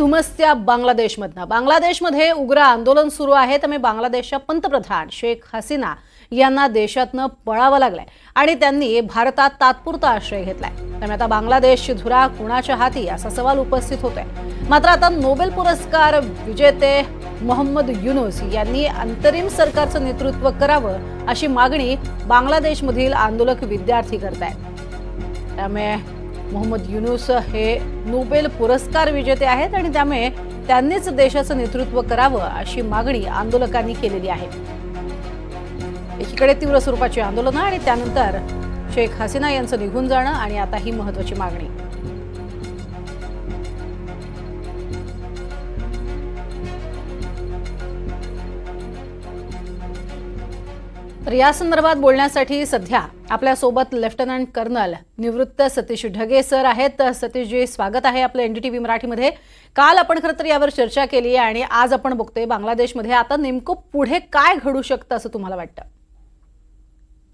तुमस्त्या बांगलादेशमधनं. बांगलादेशमध्ये उग्र आंदोलन सुरू आहे. त्यामुळे बांगलादेशच्या पंतप्रधान शेख हसीना यांना देशातनं पळावं लागलंय आणि त्यांनी भारतात तात्पुरता आश्रय घेतलाय. त्यामुळे आता बांगलादेशची धुरा कुणाच्या हाती असा सवाल उपस्थित होतोय. मात्र आता नोबेल पुरस्कार विजेते मोहम्मद युनुस यांनी अंतरिम सरकारचं नेतृत्व करावं अशी मागणी बांगलादेशमधील आंदोलक विद्यार्थी करतायत. त्यामुळे मोहम्मद युनुस हे नोबेल पुरस्कार विजेते आहेत आणि त्यामुळे त्यांनीच देशाचं नेतृत्व करावं अशी मागणी आंदोलकांनी केलेली आहे. एकीकडे तीव्र स्वरूपाची आंदोलनं आणि त्यानंतर शेख हसीना यांचं निघून जाणं आणि आता ही महत्वाची मागणी. तर या संदर्भात बोलण्यासाठी सध्या आपल्यासोबत लेफ्टनंट कर्नल निवृत्त सतीश ढगे सर आहेत. तर सतीशजी स्वागत आहे आपलं एनडीटीव्ही मराठीमध्ये. काल आपण खरं तर यावर चर्चा केली आहे आणि आज आपण बघतोय बांगलादेशमध्ये आता नेमकं पुढे काय घडू शकतं असं तुम्हाला वाटतं?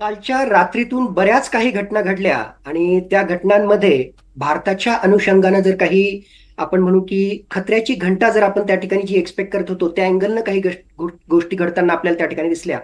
कालच्या रात्रीतून बऱ्याच काही घटना घडल्या आणि त्या घटनांमध्ये भारताच्या अनुषंगानं जर काही आपण म्हणू की खतऱ्याची घंटा जर आपण त्या ठिकाणी जी एक्सपेक्ट करत होतो त्या अँगलनं काही गोष्टी घडताना आपल्याला त्या ठिकाणी दिसल्या.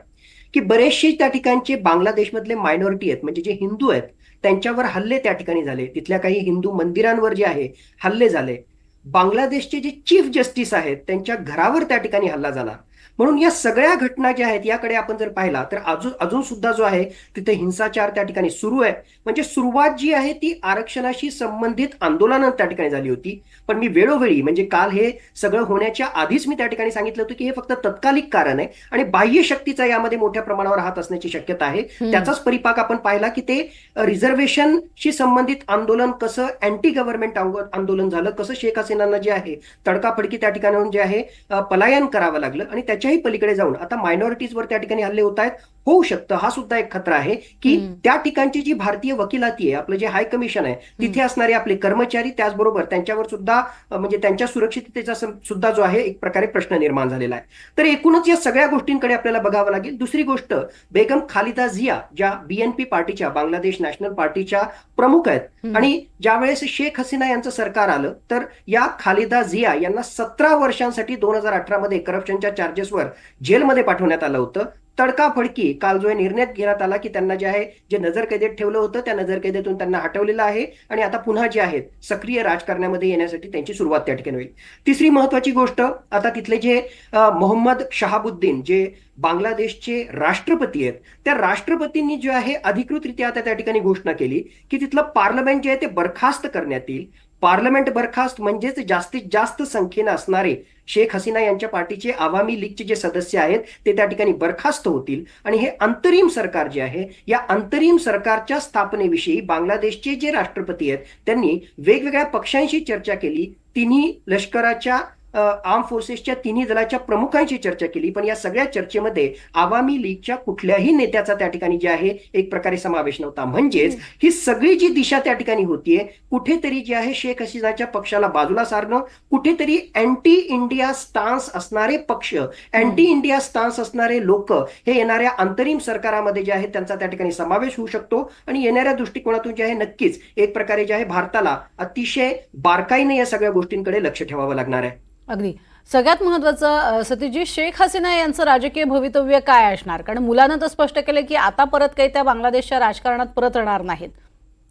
की बरेचसे त्या ठिकाणचे बांगलादेशमधले मायनॉरिटी आहेत म्हणजे जे हिंदू आहेत त्यांच्यावर हल्ले त्या ठिकाणी झाले. तिथल्या काही हिंदू मंदिरांवर जे आहे हल्ले झाले. बांगलादेशचे जे चीफ जस्टिस आहेत त्यांच्या घरावर त्या ठिकाणी हल्ला झाला. म्हणून या सगळ्या घटना ज्या आहेत याकडे आपण जर पाहिला तर अजून अजून सुद्धा जो आहे तिथे हिंसाचार त्या ठिकाणी सुरू आहे. म्हणजे सुरुवात जी आहे ती आरक्षणाशी संबंधित आंदोलनं त्या ठिकाणी झाली होती. पण मी वेळोवेळी म्हणजे काल हे सगळं होण्याच्या आधीच मी त्या ठिकाणी सांगितलं होतं की हे फक्त तत्कालिक कारण आहे आणि बाह्य शक्तीचा यामध्ये मोठ्या प्रमाणावर हात असण्याची शक्यता आहे. त्याचाच परिपाक आपण पाहिला की ते रिझर्वेशनशी संबंधित आंदोलन कसं अँटी गव्हर्नमेंट आंदोलन झालं कसं शेख हसीनांना जे आहे तडकाफडकी त्या ठिकाणाहून जे आहे पलायन करावं लागलं आणि त्याच्याही पलीकडे जाऊन आता मायनॉरिटीजवर त्या ठिकाणी हल्ले होत आहेत होऊ शकतं हा सुद्धा एक खतरा आहे की. त्या ठिकाणची जी भारतीय वकिलाती आहे आपलं जे हाय कमिशन आहे तिथे असणारे आपले कर्मचारी त्याचबरोबर त्यांच्यावर सुद्धा म्हणजे त्यांच्या सुरक्षिततेचा सुद्धा जो आहे एक प्रकारे प्रश्न निर्माण झालेला आहे तर एकूणच या सगळ्या गोष्टींकडे आपल्याला बघावं लागेल दुसरी गोष्ट बेगम खालिदा झिया ज्या बीएनपी पार्टीच्या बांगलादेश नॅशनल पार्टीच्या प्रमुख आहेत. आणि ज्यावेळेस शेख हसीना यांचं सरकार आलं तर या खालिदा झिया यांना सतरा वर्षांसाठी दोन हजार अठरा मध्ये करप्शनच्या चार्जेसवर जेलमध्ये पाठवण्यात आलं होतं. तडकाफडकी काल जो निर्णय घेण्यात आला की त्यांना जे आहे जे नजरकैदेत ठेवलं होतं त्या नजरकैदेतून त्यांना हटवलेलं आहे आणि आता पुन्हा जे आहेत सक्रिय राजकारणामध्ये येण्यासाठी त्यांची सुरुवात त्या ठिकाणी होईल. तिसरी महत्वाची गोष्ट आता तिथले जे मोहम्मद शहाबुद्दीन जे बांगलादेशचे राष्ट्रपती आहेत त्या राष्ट्रपतींनी जे आहे अधिकृतरित्या आता त्या ठिकाणी घोषणा केली की तिथलं पार्लमेंट जे आहे ते बरखास्त करण्यात येईल. पार्लमेंट बरखास्त म्हणजेच जास्तीत जास्त संख्येनं असणारे शेख हसीना यांच्या पार्टीचे आवामी लीगचे जे सदस्य आहेत ते त्या ठिकाणी बरखास्त होतील. आणि हे अंतरिम सरकार जे आहे या अंतरिम सरकारच्या स्थापनेविषयी बांगलादेशचे जे राष्ट्रपती आहेत त्यांनी वेगवेगळ्या पक्षांशी चर्चा केली. तिन्ही लष्कराच्या आर्म फोर्सेसच्या तिन्ही दलाच्या प्रमुखांशी चर्चा केली. पण या सगळ्या चर्चेमध्ये आवामी लीगच्या कुठल्याही नेत्याचा त्या ठिकाणी जे आहे एक प्रकारे समावेश नव्हता. म्हणजेच ही सगळी जी दिशा त्या ठिकाणी होतीये कुठेतरी जे आहे शेख हसीनाच्या पक्षाला बाजूला सारणं कुठेतरी अँटी इंडिया स्टान्स असणारे पक्ष अँटी इंडिया स्टान्स असणारे लोक हे येणाऱ्या अंतरिम सरकारामध्ये जे आहे त्यांचा त्या ठिकाणी समावेश होऊ शकतो. आणि येणाऱ्या दृष्टिकोनातून जे आहे नक्कीच एक प्रकारे जे आहे भारताला अतिशय बारकाईने या सगळ्या गोष्टींकडे लक्ष ठेवावं लागणार आहे. अगदी. सगळ्यात महत्वाचं अ, सतीशजी शेख हसीना यांचं राजकीय भवितव्य काय असणार? कारण मुलानं तर स्पष्ट केलं की आता परत काही त्या बांगलादेशच्या राजकारणात परत येणार नाहीत.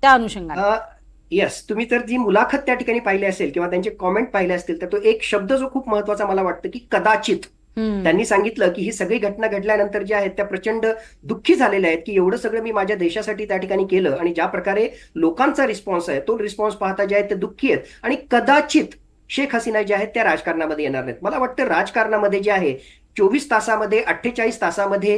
त्या अनुषंगाने. येस तुम्ही तर जी मुलाखत त्या ठिकाणी पाहिली असेल किंवा त्यांचे कॉमेंट पाहिले असतील तर तो एक शब्द जो खूप महत्त्वाचा मला वाटतं की कदाचित. त्यांनी सांगितलं की ही सगळी घटना घडल्यानंतर जे आहेत त्या प्रचंड दुःखी झालेल्या आहेत की एवढं सगळं मी माझ्या देशासाठी त्या ठिकाणी केलं आणि ज्या प्रकारे लोकांचा रिस्पॉन्स आहे तो रिस्पॉन्स पाहता जे आहेत ते दुःखी आहेत. आणि कदाचित शेख हसीना जे आहेत त्या राजकारणामध्ये येणार नाहीत. मला वाटतं राजकारणामध्ये जे आहे चोवीस तासामध्ये अठ्ठेचाळीस तासामध्ये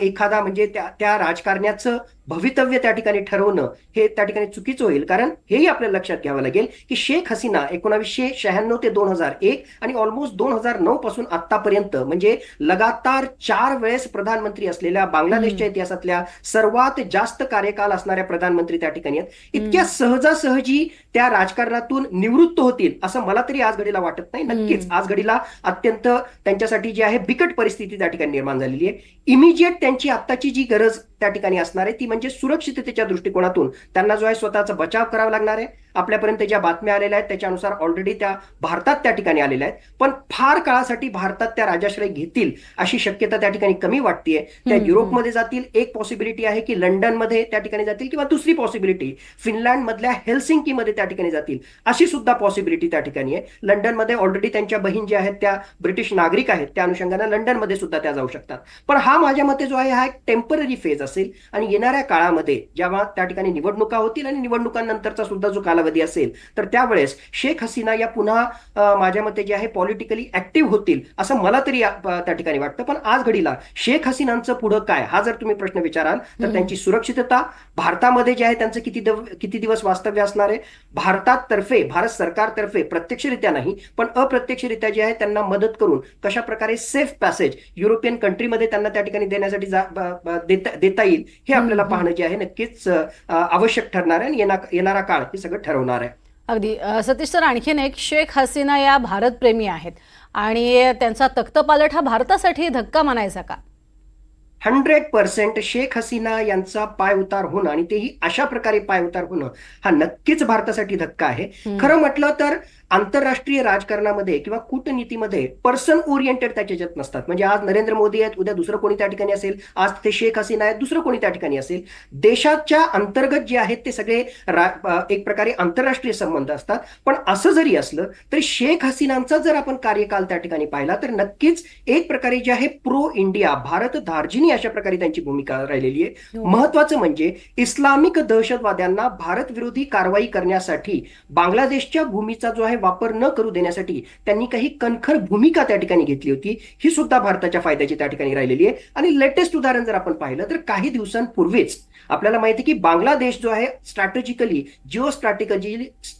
एखादा म्हणजे त्या त्या राजकारण्याचं भवितव्य त्या ठिकाणी ठरवणं हे त्या ठिकाणी चुकीचं होईल. कारण हेही आपल्याला लक्षात घ्यावं लागेल की शेख हसीना एकोणावीसशे शहाण्णव ते दोन हजार एक आणि ऑलमोस्ट दोन हजार नऊ पासून आतापर्यंत म्हणजे लगातार चार वेळेस प्रधानमंत्री असलेल्या बांगलादेशच्या इतिहासातल्या सर्वात जास्त कार्यकाल असणाऱ्या प्रधानमंत्री त्या ठिकाणी आहेत. इतक्या सहजासहजी त्या राजकारणातून निवृत्त होतील असं मला तरी आज घडीला वाटत नाही. नक्कीच आज घडीला अत्यंत त्यांच्यासाठी जी आहे बिकट परिस्थिती त्या ठिकाणी निर्माण झालेली आहे. इमिजिएट त्यांची आत्ताची जी गरज त्या ठिकाणी असणार आहे. ती म्हणजे सुरक्षिततेच्या दृष्टिकोनातून त्यांना जो आहे स्वतःचा बचाव करावा लागणार आहे. आपल्यापर्यंत ज्या बातम्या आलेल्या आहेत त्याच्यानुसार ऑलरेडी त्या भारतात त्या ठिकाणी आलेल्या आहेत. पण फार काळासाठी भारतात त्या राजाश्रय घेतील अशी शक्यता त्या ठिकाणी कमी वाटतेय. त्या. युरोपमध्ये जातील. एक पॉसिबिलिटी आहे की लंडनमध्ये त्या ठिकाणी जातील किंवा दुसरी पॉसिबिलिटी फिनलँड मधल्या हेल्सिंकीमध्ये त्या ठिकाणी जातील अशी सुद्धा पॉसिबिलिटी त्या ठिकाणी आहे. लंडनमध्ये ऑलरेडी त्यांच्या बहीण ज्या आहेत त्या ब्रिटिश नागरिक आहेत त्या अनुषंगाने लंडनमध्ये सुद्धा त्या जाऊ शकतात. पण हा माझ्या मते जो आहे हा एक टेंपररी फेज असेल. आणि येणाऱ्या काळामध्ये जेव्हा त्या ठिकाणी निवडणुका होतील आणि निवडणुकांनंतरचा सुद्धा जो कालावधी असेल तर त्यावेळेस शेख हसीना या पुन्हा माझ्या मते जे आहे पॉलिटिकली ऍक्टिव्ह होतील असं मला तरी त्या ठिकाणी वाटतं पण आज घडीला शेख हसीनांचं पुढं काय हा जर तुम्ही प्रश्न विचाराल तर. त्यांची सुरक्षितता भारतामध्ये जे आहे त्यांचं किती दव- किती दिवस वास्तव्य असणार आहे भारतात तर्फे भारत सरकारतर्फे प्रत्यक्षरित्या नाही पण अप्रत्यक्षरित्या जे आहे त्यांना मदत करून कशा प्रकारे सेफ पॅसेज युरोपियन कंट्रीमध्ये त्यांना त्या ठिकाणी देण्यासाठी देता येईल हे आपल्याला. पाहणं जे आहे नक्कीच आवश्यक ठरणार आहे आणि येणा- येणारा काळ हे सगळं ठरवणार आहे. अगदी. सतीश सर आणखीन एक शेख हसीना या भारतप्रेमी आहेत. आणि त्यांचा तख्तपालट हा भारतासाठी धक्का मानायचा का? हंड्रेड पर्सेंट शेख हसीना यांचा पाय उतार होणं आणि तेही अशा प्रकारे पाय उतार होणं हा नक्कीच भारतासाठी धक्का आहे. खरं म्हटलं तर आंतरराष्ट्रीय राजकारणामध्ये किंवा कूटनीतीमध्ये पर्सन ओरिएंटेड त्याच्यात नसतात. म्हणजे आज नरेंद्र मोदी आहेत उद्या दुसरं कोणी त्या ठिकाणी असेल आज ते शेख हसीना आहेत दुसरं कोणी त्या ठिकाणी असेल. देशाच्या अंतर्गत जे आहेत ते सगळे एक प्रकारे आंतरराष्ट्रीय संबंध असतात. पण असं जरी असलं तरी शेख हसीनांचा जर आपण कार्यकाल त्या ठिकाणी पाहिला तर नक्कीच एक प्रकारे जे आहे प्रो इंडिया भारत धार्जिनी अशा प्रकारे त्यांची भूमिका राहिलेली आहे. हो. महत्वाचं म्हणजे इस्लामिक दहशतवाद्यांना भारत विरोधी कारवाई करण्यासाठी बांगलादेशच्या भूमीचा जो आहे वापर न करू देण्यासाठी त्यांनी काही कणखर भूमिका त्या ठिकाणी घेतली होती. ही सुद्धा भारताच्या फायद्याची त्या ठिकाणी राहिलेली आहे. आणि लेटेस्ट उदाहरण जर आपण पाहिलं तर काही दिवसांपूर्वीच आपल्याला माहिती की बांगलादेश जो आहे strategically geo strategy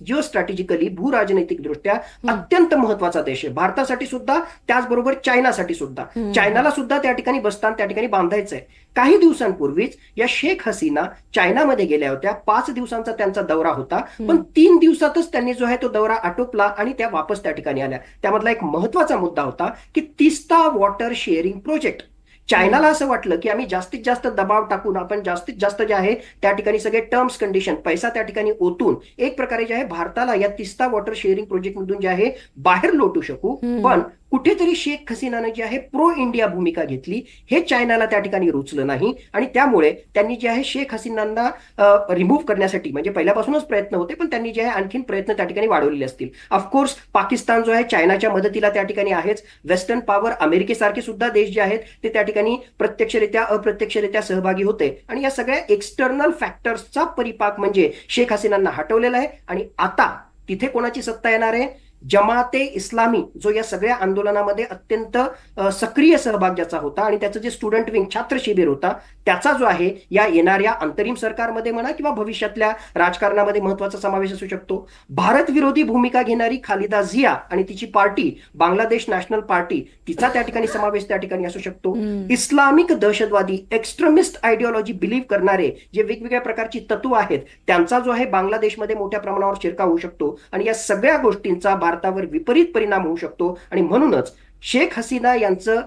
geo strategically भू राजनैतिक दृष्ट्या. अत्यंत महत्त्वाचा देश आहे. भारतासाठी सुद्धा त्याचबरोबर चायनासाठी सुद्धा. चायनाला सुद्धा त्या ठिकाणी बसताना त्या ठिकाणी बांधायचं आहे काही दिवसांपूर्वीच या शेख हसीना चायनामध्ये गेल्या होत्या. पाच दिवसांचा त्यांचा दौरा होता. पण तीन दिवसातच त्यांनी जो आहे तो दौरा संपला आणि त्या वापस त्या ठिकाणी आल्या. त्यामधला एक महत्त्वाचा मुद्दा होता की तिस्ता वॉटर शेअरिंग प्रोजेक्ट. चायनाला असं वाटलं की आम्ही जास्तीत जास्त दबाव टाकून आपण जास्तीत जास्त जे आहे त्या ठिकाणी सगळे टर्म्स कंडिशन पैसा त्या ठिकाणी ओतून एक प्रकारे जे आहे भारताला या तिस्ता वॉटर शेअरिंग प्रोजेक्ट मधून जे आहे बाहेर लोटू शकू. पण कुठेतरी शेख हसीनानं जी आहे प्रो इंडिया भूमिका घेतली. हे चायनाला त्या ठिकाणी रुचलं नाही. आणि त्यामुळे त्यांनी जे आहे शेख हसीनांना रिमूव्ह करण्यासाठी म्हणजे पहिल्यापासूनच प्रयत्न होते पण त्यांनी जे आहे आणखीन प्रयत्न त्या ठिकाणी वाढवलेले असतील. ऑफकोर्स पाकिस्तान जो आहे चायनाच्या मदतीला त्या ठिकाणी आहेच. वेस्टर्न पॉवर अमेरिकेसारखे सुद्धा देश जे आहेत ते त्या ठिकाणी प्रत्यक्षरित्या अप्रत्यक्षरित्या सहभागी होते. आणि या सगळ्या एक्सटर्नल फॅक्टर्सचा परिपाक म्हणजे शेख हसीनांना हटवलेला आहे. आणि आता तिथे कोणाची सत्ता येणार आहे? जमाते इस्लामी जो या सगळ्या आंदोलनामध्ये अत्यंत सक्रिय सहभाग ज्याचा होता आणि त्याचं जे स्टुडंट विंग छात्र शिबिर होता त्याचा जो आहे या येणाऱ्या अंतरिम सरकारमध्ये म्हणा किंवा भविष्यातल्या राजकारणामध्ये महत्त्वाचा समावेश असू शकतो. भारत विरोधी भूमिका घेणारी खालिदा झिया आणि तिची पार्टी बांगलादेश नॅशनल पार्टी तिचा त्या ठिकाणी समावेश त्या ठिकाणी असू शकतो. इस्लामिक दहशतवादी एक्स्ट्रीमिस्ट आयडिओलॉजी बिलीव्ह करणारे जे वेगवेगळ्या प्रकारची तत्व आहेत त्यांचा जो आहे बांगलादेशमध्ये मोठ्या प्रमाणावर शिरकाव होऊ शकतो. आणि या सगळ्या गोष्टींचा भारतावर विपरीत परिणाम होऊ शकतो. आणि म्हणूनच शेख हसीना यांचं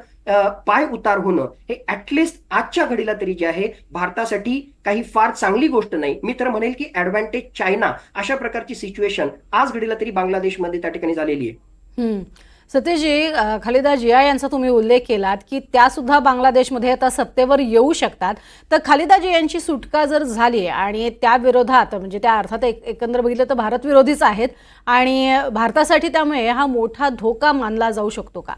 पाय उतार होणं हे ऍटलिस्ट आजच्या घडीला तरी जे आहे भारतासाठी काही फार चांगली गोष्ट नाही. मी तर म्हणेल की ऍडव्हान्टेज चायना अशा प्रकारची सिच्युएशन आज घडीला तरी बांगलादेशमध्ये त्या ठिकाणी झालेली आहे. सतीशजी अ, खालिदा जिया यांचा तुम्ही उल्लेख केलात की त्या सुद्धा बांगलादेशमध्ये आता सत्तेवर येऊ शकतात. तर खालिदा जिया यांची सुटका जर झाली आणि त्या विरोधात म्हणजे त्या अर्थात एक एकंदर बघितलं तर भारत विरोधीच आहेत आणि भारतासाठी त्यामुळे हा मोठा धोका मानला जाऊ शकतो का?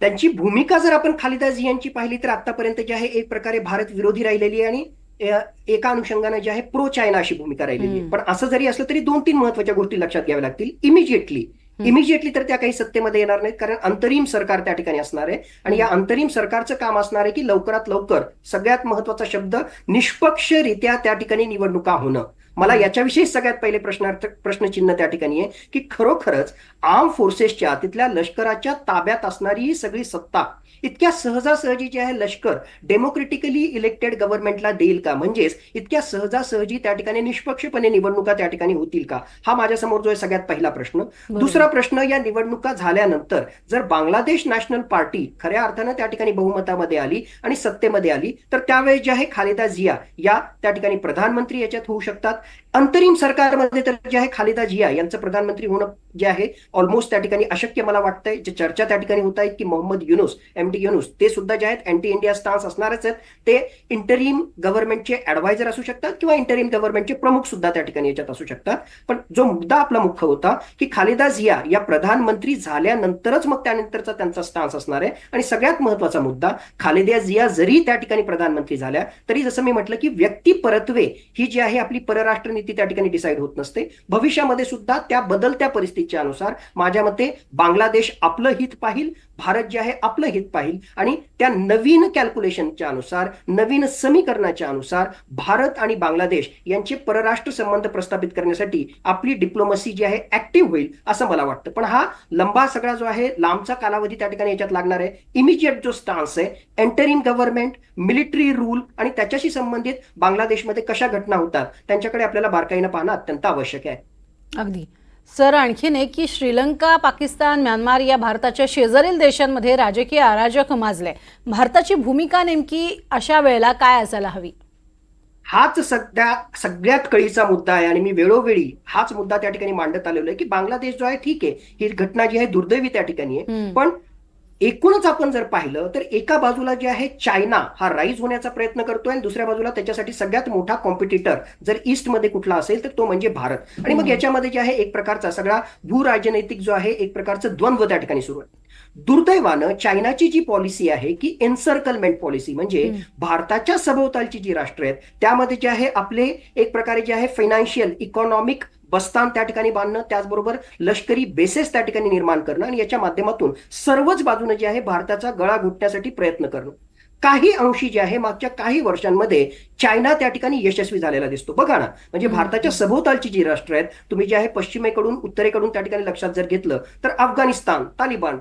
त्यांची भूमिका जर आपण खालिदा यांची पाहिली तर आतापर्यंत जी आहे एक प्रकारे भारत विरोधी राहिलेली आहे आणि एका अनुषंगाने जे आहे प्रो चायना अशी भूमिका राहिलेली. पण असं जरी असलं तरी दोन तीन महत्त्वाच्या गोष्टी लक्षात घ्याव्या लागतील. इमिजिएटली. इमिजिएटली तर त्या काही सत्तेमध्ये येणार नाहीत. कारण अंतरिम सरकार त्या ठिकाणी असणार आहे. आणि या अंतरिम सरकारचं काम असणार आहे की लवकरात लवकर सगळ्यात महत्त्वाचा शब्द निष्पक्षरित्या त्या ठिकाणी निवडणुका होणं. मला याच्याविषयी सगळ्यात पहिले प्रश्नार्थ प्रश्नचिन्ह त्या ठिकाणी आहे की खरोखरच आर्म फोर्सेसच्या तिथल्या लष्कराच्या ताब्यात असणारी ही सगळी सत्ता इतक्या सहजासहजी जे आहे लष्कर. डेमोक्रेटिकली इलेक्टेड गव्हर्नमेंटला देईल का? म्हणजेच इतक्या सहजासहजी त्या ठिकाणी निष्पक्षपणे निवडणुका त्या ठिकाणी होतील का? हा माझ्यासमोर जो आहे सगळ्यात पहिला प्रश्न. दुसरा प्रश्न या निवडणुका झाल्यानंतर जर बांगलादेश नॅशनल पार्टी खऱ्या अर्थानं त्या ठिकाणी बहुमतामध्ये आली आणि सत्तेमध्ये आली तर त्यावेळेस जे आहे खालिदा जिया या त्या ठिकाणी प्रधानमंत्री याच्यात होऊ शकतात. अंतरिम सरकारमध्ये तर जे आहे खालिदा जिया यांचं प्रधानमंत्री होणं जे आहे ऑलमोस्ट त्या ठिकाणी अशक्य मला वाटतंय. जे चर्चा त्या ठिकाणी होत आहेत की Mohammad Yunus M M D Yunus ते सुद्धा जे आहेत अँटी इंडिया स्टान्स असणारच आहेत. ते इंटरिम गव्हर्नमेंटचे ऍडवायझर असू शकतात किंवा इंटरिम गव्हर्नमेंटचे प्रमुख सुद्धा त्या ठिकाणी याच्यात असू शकतात. पण जो मुद्दा आपला मुख्य होता की खालिदा झिया या प्रधानमंत्री झाल्यानंतरच मग त्यानंतरचा त्यांचा स्टान्स असणार आहे. आणि सगळ्यात महत्त्वाचा मुद्दा खालिदा झिया जरी त्या ठिकाणी प्रधानमंत्री झाल्या तरी जसं मी म्हटलं की व्यक्ती परत्वे ही जी आहे आपली परराष्ट्र नीती त्या ठिकाणी डिसाईड होत नसते. भविष्यामध्ये सुद्धा त्या बदलत्या परिस्थितीच्या अनुसार माझ्या मते बांगलादेश आपलं हित पाहिल भारत जे आहे आपलं हित पाहिल. आणि त्या नवीन कॅल्क्युलेशनच्या अनुसार नवीन समीकरणाच्या अनुसार भारत आणि बांगलादेश यांचे परराष्ट्र संबंध प्रस्थापित करण्यासाठी आपली डिप्लोमसी जी आहे ऍक्टिव्ह होईल असं मला वाटतं. पण हा लंबा सगळा जो आहे लांबचा कालावधी त्या ठिकाणी याच्यात लागणार आहे. इमिजिएट जो स्टान्स आहे एंटरिंग गव्हर्नमेंट मिलिटरी रूल आणि त्याच्याशी संबंधित बांगलादेशमध्ये कशा घटना होतात त्यांच्याकडे आपल्याला बारकाईनं पाहणं अत्यंत आवश्यक आहे. अगदी. सर आणखीन एक की श्रीलंका पाकिस्तान म्यानमार या भारताच्या शेजारील देशांमध्ये राजकीय अराजक माजले. भारताची भूमिका नेमकी अशा वेळेला काय असायला हवी? हाच सध्या सगळ्यात कळीचा मुद्दा आहे आणि मी वेळोवेळी हाच मुद्दा त्या ठिकाणी मांडत आलेलो आहे की बांगलादेश जो आहे ठीक आहे ही घटना जी आहे दुर्दैवी त्या ठिकाणी आहे. पण एकूणच आपण जर पाहिलं तर एका बाजूला जे आहे चायना हा राईज होण्याचा प्रयत्न करतोय आणि दुसऱ्या बाजूला त्याच्यासाठी सगळ्यात मोठा कॉम्पिटिटर जर ईस्टमध्ये कुठला असेल तर तो म्हणजे भारत. आणि मग याच्यामध्ये जे आहे एक प्रकारचा सगळा भूराजनैतिक जो आहे एक प्रकारचं द्वंद्व त्या ठिकाणी सुरू आहे. दुर्दैवानं चायनाची जी पॉलिसी आहे की एन्सर्कलमेंट पॉलिसी म्हणजे. भारताच्या सभोवतालची जी राष्ट्र आहेत त्यामध्ये जे आहे आपले एक प्रकारे जे आहे फायनान्शियल इकॉनॉमिक बस्तान त्या ठिकाणी बांधणं त्याचबरोबर लष्करी बेसेस त्या ठिकाणी निर्माण करणं आणि याच्या माध्यमातून सर्वच बाजूने जे आहे भारताचा गळा घुटण्यासाठी प्रयत्न करणं काही अंशी जे आहे मागच्या काही वर्षांमध्ये चायना त्या ठिकाणी यशस्वी झालेला दिसतो बघा ना म्हणजे. भारताच्या सभोवतालची जी राष्ट्र आहेत तुम्ही जे आहे पश्चिमेकडून उत्तरेकडून त्या ठिकाणी लक्षात जर घेतलं तर अफगाणिस्तान तालिबान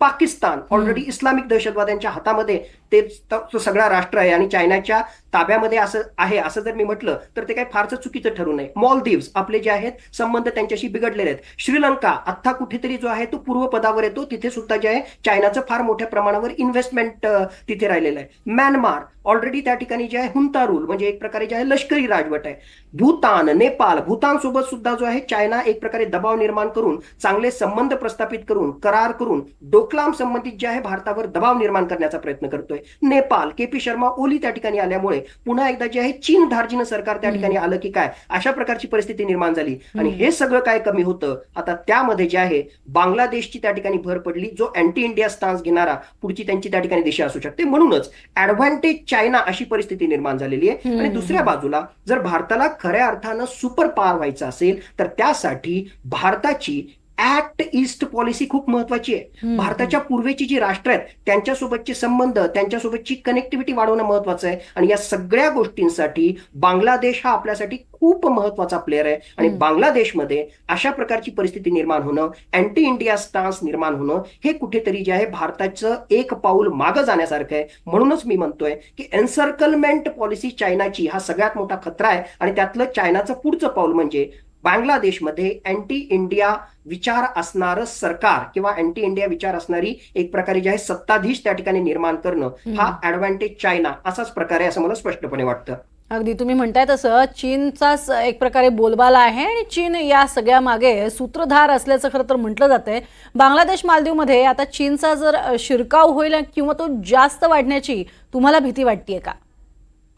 पाकिस्तान ऑलरेडी इस्लामिक दहशतवाद्यांच्या हातामध्ये ते तो सगळा राष्ट्र आहे आणि चायनाच्या ताब्यामध्ये असं आहे असं जर मी म्हटलं तर ते काही फारसं चुकीचं ठरू नये. मॉलदीव्स आपले जे आहेत संबंध त्यांच्याशी बिघडलेले आहेत. श्रीलंका आत्ता कुठेतरी जो आहे तो पूर्व पदावर येतो. तिथे सुद्धा जे आहे चायनाचं फार मोठ्या प्रमाणावर इन्व्हेस्टमेंट तिथे राहिलेलं आहे. म्यानमार ऑलरेडी त्या ठिकाणी जे आहे हुंता रूल म्हणजे एक प्रकारे जे आहे लष्करी राजवट आहे. भूतान नेपाळ भूतान सोबत सुद्धा जो आहे चायना एक प्रकारे दबाव निर्माण करून चांगले संबंध प्रस्थापित करून करार करून डोकलाम संबंधित जे आहे भारतावर दबाव निर्माण करण्याचा प्रयत्न करतोय. नेपाळ के पी शर्मा ओली त्या ठिकाणी आल्यामुळे पुन्हा एकदा जे आहे चीन धार्जिनं सरकार त्या ठिकाणी आलं की काय? अशा प्रकारची परिस्थिती निर्माण झाली. आणि. हे सगळं काय कमी होतं? आता त्यामध्ये जे आहे बांगलादेशची त्या ठिकाणी भर पडली जो अँटी इंडिया स्टान्स घेणारा पुढची त्यांची त्या ठिकाणी दिशा असू शकते. म्हणूनच ऍडव्हान्टेज चायना अशी परिस्थिती निर्माण झालेली आहे. आणि. दुसऱ्या बाजूला जर भारताला खऱ्या अर्थानं सुपर पॉवर व्हायचं असेल तर त्यासाठी भारताची ऍक्ट ईस्ट पॉलिसी खूप महत्वाची आहे. भारताच्या पूर्वेची जी राष्ट्र आहेत त्यांच्यासोबतचे संबंध त्यांच्यासोबतची कनेक्टिव्हिटी वाढवणं महत्वाचं आहे. आणि या सगळ्या गोष्टींसाठी बांगलादेश हा आपल्यासाठी खूप महत्त्वाचा प्लेअर आहे. आणि. बांगलादेशमध्ये अशा प्रकारची परिस्थिती निर्माण होणं अँटी इंडिया स्टान्स निर्माण होणं हे कुठेतरी जे आहे भारताचं एक पाऊल मागं जाण्यासारखं आहे. म्हणूनच मी म्हणतोय की एन्सर्कलमेंट पॉलिसी चायनाची हा सगळ्यात मोठा खतरा आहे. आणि त्यातलं चायनाचं पुढचं पाऊल म्हणजे बांगलादेशमध्ये अँटी इंडिया विचार असणारं सरकार किंवा अँटी इंडिया विचार असणारी एक प्रकारे जे आहे सत्ताधीश त्या ठिकाणी निर्माण करणं हा ऍडव्हान्टेज चायना असाच प्रकार आहे असं मला स्पष्टपणे वाटतं. अगदी. तुम्ही म्हणताय तसं चीनचाच एक प्रकारे बोलबाला आहे आणि चीन या सगळ्या मागे सूत्रधार असल्याचं खरं तर म्हटलं जातंय. बांगलादेश मालदीवमध्ये आता चीनचा जर शिरकाव होईल किंवा तो जास्त वाढण्याची तुम्हाला भीती वाटतेय का?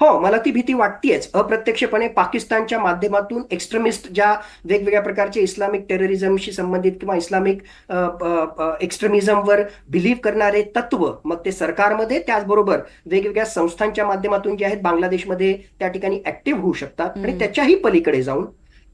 हो मला ती भीती वाटतेच. अप्रत्यक्षपणे पाकिस्तानच्या माध्यमातून एक्स्ट्रीमिस्ट ज्या वेगवेगळ्या प्रकारचे इस्लामिक टेररिझमशी संबंधित किंवा इस्लामिक एक्स्ट्रीमिझमवर बिलीव्ह करणारे तत्व मग ते सरकारमध्ये त्याचबरोबर वेगवेगळ्या संस्थांच्या माध्यमातून जे आहेत बांगलादेशमध्ये त्या ठिकाणी ऍक्टिव्ह होऊ शकतात. आणि. त्याच्याही पलीकडे जाऊन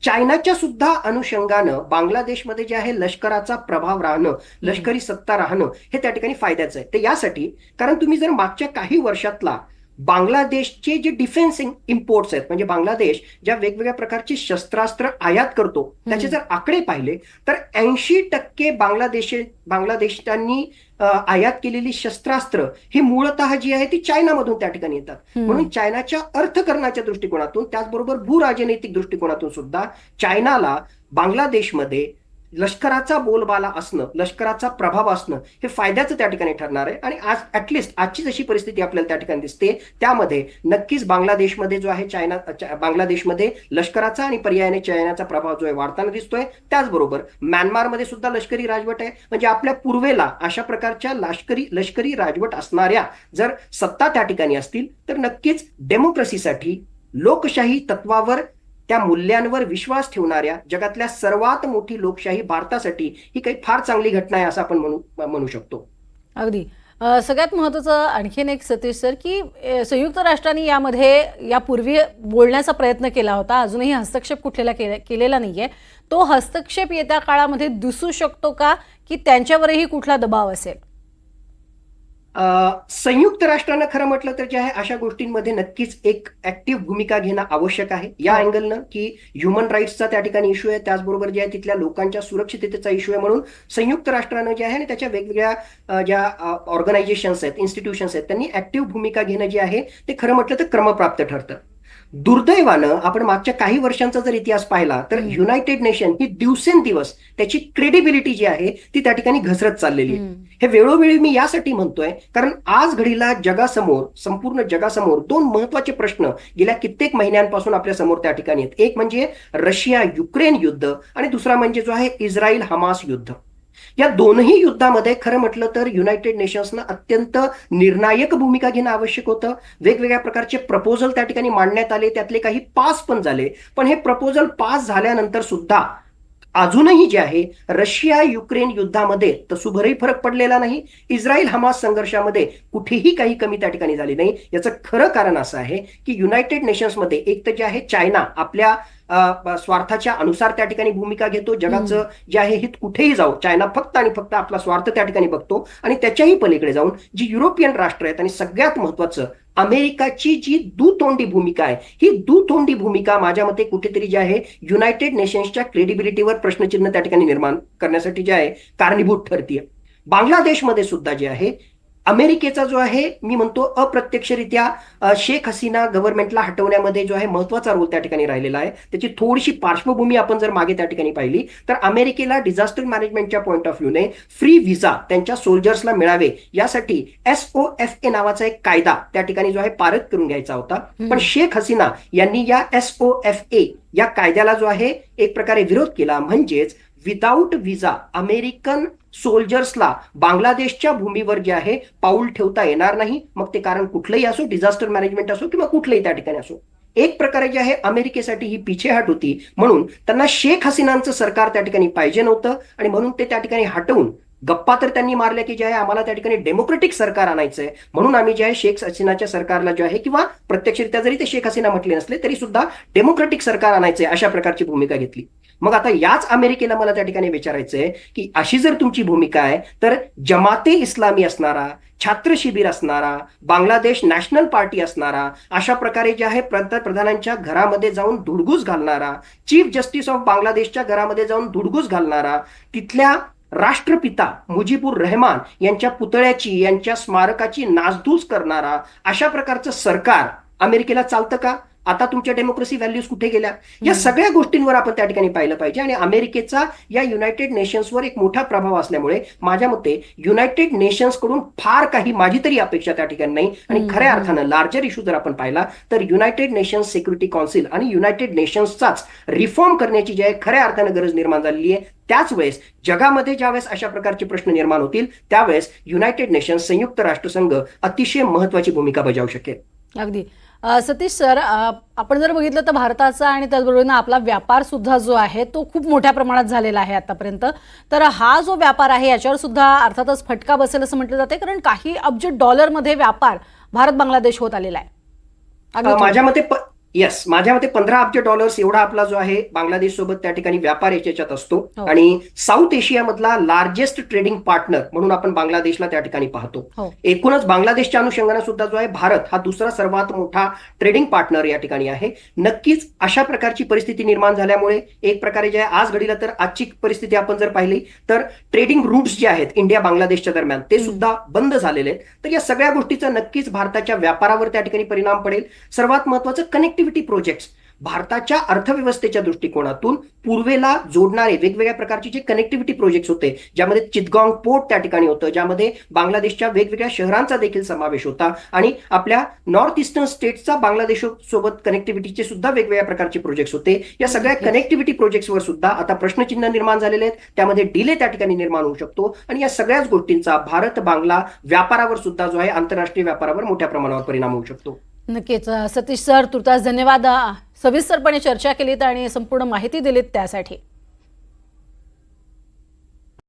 चायनाच्या सुद्धा अनुषंगानं बांगलादेशमध्ये जे आहे लष्कराचा प्रभाव राहणं लष्करी सत्ता राहणं हे त्या ठिकाणी फायद्याचं आहे. ते यासाठी कारण तुम्ही जर मागच्या काही वर्षातला बांगलादेशचे जे डिफेन्स इम्पोर्ट्स आहेत म्हणजे बांगलादेश ज्या वेगवेगळ्या प्रकारची शस्त्रास्त्र आयात करतो त्याचे जर आकडे पाहिले तर ऐंशी टक्के बांगलादेश बांगलादेशांनी आयात केलेली शस्त्रास्त्र ही मूळतः जी आहे ती चायनामधून त्या ठिकाणी येतात. म्हणून चायनाच्या अर्थकरणाच्या दृष्टिकोनातून त्याचबरोबर भूराजनैतिक दृष्टिकोनातून सुद्धा चायनाला बांगलादेशमध्ये लष्कराचा बोलबाला असणं लष्कराचा प्रभाव असणं हे फायद्याचं त्या ठिकाणी ठरणार आहे. आणि आज ऍटलिस्ट आजची जशी परिस्थिती आपल्याला त्या ठिकाणी दिसते त्यामध्ये नक्कीच बांगलादेशमध्ये जो आहे चायना बांगलादेशमध्ये लष्कराचा आणि पर्यायाने चायनाचा प्रभाव जो आहे वाढताना दिसतोय. त्याचबरोबर म्यानमारमध्ये सुद्धा लष्करी राजवट आहे. म्हणजे आपल्या पूर्वेला अशा प्रकारच्या लष्करी लष्करी राजवट असणाऱ्या जर सत्ता त्या ठिकाणी असतील तर नक्कीच डेमोक्रेसीसाठी लोकशाही तत्वावर त्या मूल्यांवर विश्वास ठेवणाऱ्या जगातल्या सर्वात मोठी लोकशाही भारतासाठी ही काही फार चांगली घटना आहे असं आपण म्हणू म्हणू शकतो. अगदी. सगळ्यात महत्त्वाचं आणखीन एक सतीश सर की संयुक्त राष्ट्रांनी यामध्ये यापूर्वी बोलण्याचा प्रयत्न केला होता. अजूनही हस्तक्षेप कुठलेला केले- केलेला आहे तो हस्तक्षेप येत्या काळामध्ये दिसू शकतो का? की त्यांच्यावरही कुठला दबाव असेल? संयुक्त राष्ट्रानं खरं म्हटलं तर जे आहे अशा गोष्टींमध्ये नक्कीच एक ऍक्टिव्ह भूमिका घेणं आवश्यक आहे या हो. अँगलनं की ह्युमन राईट्सचा त्या ठिकाणी इश्यू आहे त्याचबरोबर जे आहे तिथल्या लोकांच्या सुरक्षिततेचा इश्यू आहे म्हणून संयुक्त राष्ट्रानं जे आहे आणि त्याच्या वेगवेगळ्या ज्या ऑर्गनायझेशन्स आहेत इन्स्टिट्यूशन्स आहेत त्यांनी ऍक्टिव्ह भूमिका घेणं जे आहे ते खरं म्हटलं तर क्रमप्राप्त ठरतं दुर्दैवानं आपण मागच्या काही वर्षांचा जर इतिहास पाहिला तर. युनायटेड नेशन ही दिवसेंदिवस त्याची क्रेडिबिलिटी जी आहे ती त्या ठिकाणी घसरत चाललेली आहे. हे वेळोवेळी मी यासाठी म्हणतोय कारण आज घडीला जगासमोर संपूर्ण जगासमोर दोन महत्त्वाचे प्रश्न गेल्या कित्येक महिन्यांपासून आपल्यासमोर त्या ठिकाणी आहेत एक म्हणजे रशिया युक्रेन युद्ध आणि दुसरा म्हणजे जो आहे इस्रायल हमास युद्ध या दोनही युद्धामध्ये खरं म्हटलं तर युनायटेड नेशन्सनं अत्यंत निर्णायक भूमिका घेणं आवश्यक होतं. वेगवेगळ्या प्रकारचे प्रपोजल त्या ठिकाणी मांडण्यात आले. त्यातले काही पास पण झाले. पण हे प्रपोजल पास झाल्यानंतर सुद्धा अजूनही जे आहे रशिया युक्रेन युद्धामध्ये तसुभरही फरक पडलेला नाही. इस्रायल हमास संघर्षामध्ये कुठेही काही कमी त्या ठिकाणी झाली नाही. याचं खरं कारण असं आहे की युनायटेड नेशन्समध्ये एक तर जे आहे चायना आपल्या स्वार्थाच्या अनुसार त्या ठिकाणी भूमिका घेतो. जगाचं जे आहे हित कुठेही जाऊ चायना फक्त आणि फक्त आपला स्वार्थ त्या ठिकाणी बघतो आणि त्याच्याही पलीकडे जाऊन जी युरोपियन राष्ट्र आहेत आणि सगळ्यात महत्वाचं अमेरिकाची जी दुतोंडी भूमिका आहे ही दुतोंडी भूमिका माझ्या मते कुठेतरी जी आहे युनायटेड नेशन्सच्या क्रेडिबिलिटीवर प्रश्नचिन्ह त्या ठिकाणी निर्माण करण्यासाठी जे आहे कारणीभूत ठरतीये. बांगलादेशमध्ये सुद्धा जे आहे अमेरिकेचा जो आहे मी म्हणतो अप्रत्यक्षरित्या शेख हसीना गव्हर्नमेंटला हटवण्यामध्ये जो आहे महत्त्वाचा रोल त्या ठिकाणी राहिलेला आहे. त्याची थोडीशी पार्श्वभूमी आपण जर मागे त्या ठिकाणी पाहिली तर अमेरिकेला डिझास्टर मॅनेजमेंटच्या पॉईंट ऑफ व्ह्यूने फ्री व्हिसा त्यांच्या सोल्जर्सला मिळावे यासाठी एस ओ एफ ए नावाचा एक कायदा त्या ठिकाणी जो आहे पारित करून घ्यायचा होता. पण शेख हसीना यांनी या एस ओ एफ ए या कायद्याला जो आहे एक प्रकारे विरोध केला. म्हणजेच विदाऊट विजा अमेरिकन सोल्जर्सला बांगलादेशच्या भूमीवर जे आहे पाऊल ठेवता येणार नाही. मग ते कारण कुठलंही असो डिझास्टर मॅनेजमेंट असो किंवा कुठलंही त्या ठिकाणी असो. एक प्रकारे जे आहे अमेरिकेसाठी ही पिछेहाट होती. म्हणून त्यांना शेख हसीनांचं सरकार त्या ठिकाणी पाहिजे नव्हतं आणि म्हणून ते त्या ठिकाणी हटवून गप्पा तर त्यांनी मारल्या की जे आहे आम्हाला त्या ठिकाणी डेमोक्रेटिक सरकार आणायचं आहे म्हणून आम्ही जे आहे शेख हसीनाच्या सरकारला जे आहे किंवा प्रत्यक्षरित्या जरी ते शेख हसीना म्हटले नसले तरी सुद्धा डेमोक्रेटिक सरकार आणायचं आहे अशा प्रकारची भूमिका घेतली. मग आता याच अमेरिकेला मला त्या ठिकाणी विचारायचं आहे की अशी जर तुमची भूमिका आहे तर जमाते इस्लामी असणारा छात्र शिबिर असणारा बांगलादेश नॅशनल पार्टी असणारा अशा प्रकारे जे आहे पंतप्रधानांच्या घरामध्ये जाऊन धुडगूस घालणारा चीफ जस्टिस ऑफ बांगलादेशच्या घरामध्ये जाऊन धुडगूस घालणारा तिथल्या राष्ट्रपिता मुजीबुर रहमान यांच्या पुतळ्याची यांच्या स्मारकाची नासधूस करणारा अशा प्रकारचं सरकार अमेरिकेला चालतं का? आता तुमच्या डेमोक्रेसी व्हॅल्यूज कुठे गेल्या? या सगळ्या गोष्टींवर आपण त्या ठिकाणी पाहिलं पाहिजे. आणि अमेरिकेचा या युनायटेड नेशन्सवर एक मोठा प्रभाव असल्यामुळे माझ्या मते युनायटेड नेशन्सकडून फार काही माझी तरी अपेक्षा त्या ठिकाणी नाही. आणि. खऱ्या अर्थानं लार्जर इश्यू जर आपण पाहिला तर युनायटेड नेशन्स सिक्युरिटी काउन्सिल आणि युनायटेड नेशन्सचाच रिफॉर्म करण्याची जी आहे खऱ्या अर्थानं गरज निर्माण झालेली आहे त्याच वेळेस जगामध्ये ज्यावेळेस अशा प्रकारचे प्रश्न निर्माण होतील त्यावेळेस युनायटेड नेशन्स संयुक्त राष्ट्रसंघ अतिशय महत्वाची भूमिका बजावू शकेल. अगदी. सतीश सर आपण जर बघितलं तर भारताचा आणि त्याचबरोबर आपला व्यापार सुद्धा जो आहे तो खूप मोठ्या प्रमाणात झालेला आहे आतापर्यंत तर हा जो व्यापार आहे याच्यावर सुद्धा अर्थातच फटका बसेल असं म्हटलं जाते कारण काही अब्ज डॉलरमध्ये व्यापार भारत बांगलादेश होत आलेला आहे. माझ्या मते प- येस माझ्या मते पंधरा अब्ज डॉलर्स एवढा आपला जो आहे बांगलादेश सोबत त्या ठिकाणी व्यापार याच्यात असतो. हो. आणि साऊथ एशियामधला लार्जेस्ट ट्रेडिंग पार्टनर म्हणून आपण बांगलादेशला त्या ठिकाणी पाहतो. हो. एकूणच बांगलादेशच्या अनुषंगाने सुद्धा जो आहे भारत हा दुसरा सर्वात मोठा ट्रेडिंग पार्टनर या ठिकाणी आहे. नक्कीच अशा प्रकारची परिस्थिती निर्माण झाल्यामुळे एक प्रकारे जे आहे आज घडीला तर आजची परिस्थिती आपण जर पाहिली तर ट्रेडिंग रूट्स जे आहेत इंडिया बांगलादेशच्या दरम्यान ते. सुद्धा बंद झालेले आहेत. तर या सगळ्या गोष्टीचा नक्कीच भारताच्या व्यापारावर त्या ठिकाणी परिणाम पडेल. सर्वात महत्वाचं कनेक्टिव्हिटी प्रोजेक्ट्स भारताच्या अर्थव्यवस्थेच्या दृष्टिकोनातून पूर्वेला जोडणारे वेगवेगळ्या प्रकारचे जे कनेक्टिव्हिटी प्रोजेक्ट्स होते ज्यामध्ये चितगांग पोर्ट त्या ठिकाणी होतं ज्यामध्ये बांगलादेशच्या वेगवेगळ्या शहरांचा देखील समावेश होता आणि आपल्या नॉर्थ ईस्टर्न स्टेट्सचा बांगलादेश सोबत कनेक्टिव्हिटीचे सुद्धा वेगवेगळ्या प्रकारचे प्रोजेक्ट्स होते. या सगळ्या. कनेक्टिव्हिटी प्रोजेक्ट्सवर सुद्धा आता प्रश्नचिन्ह निर्माण झालेले आहेत. त्यामध्ये डिले त्या ठिकाणी निर्माण होऊ शकतो आणि या सगळ्याच गोष्टींचा भारत बांगला व्यापारावर सुद्धा जो आहे आंतरराष्ट्रीय व्यापारावर मोठ्या प्रमाणावर परिणाम होऊ शकतो. नक्कीच. सतीश सर तुर्तास धन्यवाद. सविस्तरपणे चर्चा केलीत आणि संपूर्ण माहिती दिलीत त्यासाठी.